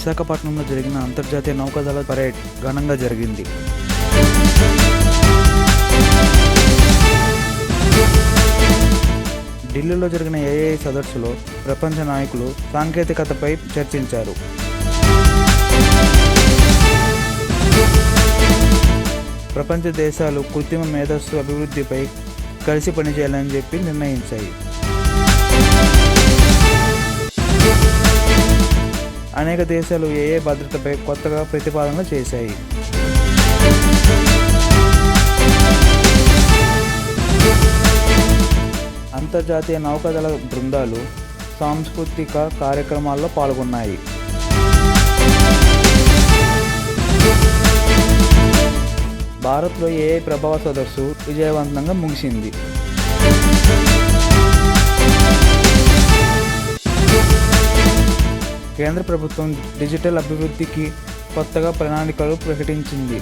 విశాఖపట్నంలో జరిగిన అంతర్జాతీయ నౌకాదళ పరేడ్ ఘనంగా జరిగింది. ఢిల్లీలో జరిగిన ఏఐ సదస్సులో ప్రపంచ నాయకులు సాంకేతికతపై చర్చించారు. ప్రపంచ దేశాలు కృత్రిమ మేధస్సు అభివృద్ధిపై కలిసి పనిచేయాలని చెప్పి నిర్ణయించాయి. అనేక దేశాలు ఏఏ భద్రతపై కొత్తగా ప్రతిపాదనలు చేశాయి. అంతర్జాతీయ నౌకాదళ బృందాలు సాంస్కృతిక కార్యక్రమాల్లో పాల్గొన్నాయి. భారత్లో ఏఐ ప్రభావ సదస్సు విజయవంతంగా ముగిసింది? కేంద్ర ప్రభుత్వం డిజిటల్ అభివృద్ధికి కొత్తగా ప్రణాళికలు ప్రకటించింది.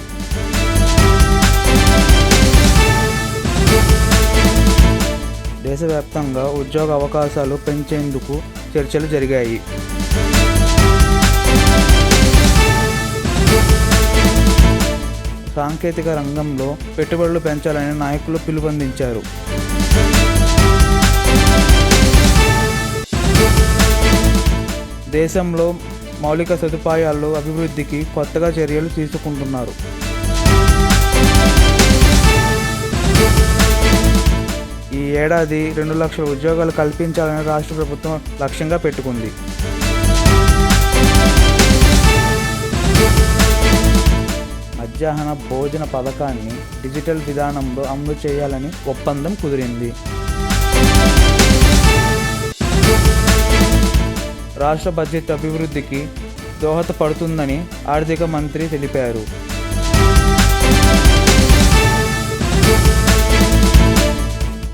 దేశవ్యాప్తంగా ఉద్యోగ అవకాశాలు పెంచేందుకు చర్చలు జరిగాయి. సాంకేతిక రంగంలో పెట్టుబడులు పెంచాలని నాయకులు పిలుపొందించారు దేశంలో మౌలిక సదుపాయాల్లో అభివృద్ధికి కొత్తగా చర్యలు తీసుకుంటున్నారు. ఈ ఏడాది రెండు లక్షల ఉద్యోగాలు కల్పించాలని రాష్ట్ర ప్రభుత్వం లక్ష్యంగా పెట్టుకుంది. మధ్యాహ్న భోజన పథకాన్ని డిజిటల్ విధానంలో అమలు చేయాలని ఒప్పందం కుదిరింది. రాష్ట్ర బడ్జెట్ అభివృద్ధికి దోహదపడుతుందని ఆర్థిక మంత్రి తెలిపారు.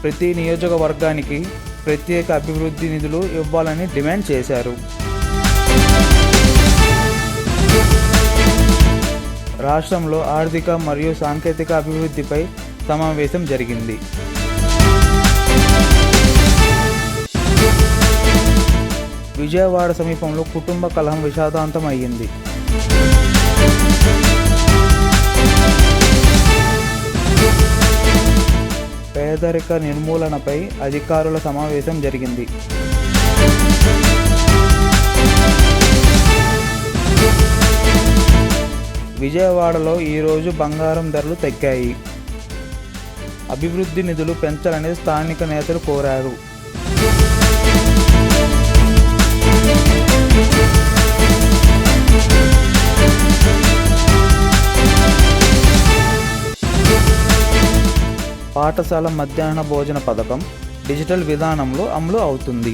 ప్రతి నియోజకవర్గానికి ప్రత్యేక అభివృద్ధి నిధులు ఇవ్వాలని డిమాండ్ చేశారు. రాష్ట్రంలో ఆర్థిక మరియు సాంకేతిక అభివృద్ధిపై సమావేశం జరిగింది. విజయవాడ సమీపంలో కుటుంబ కలహం విషాదాంతం అయ్యింది పేదరిక నిర్మూలనపై అధికారుల సమావేశం జరిగింది. విజయవాడలో ఈరోజు బంగారం ధరలు తగ్గాయి. అభివృద్ధి నిధులు పెంచాలని స్థానిక నేతలు కోరారు. పాఠశాల మధ్యాహ్న భోజన పథకం డిజిటల్ విధానంలో అమలు అవుతుంది.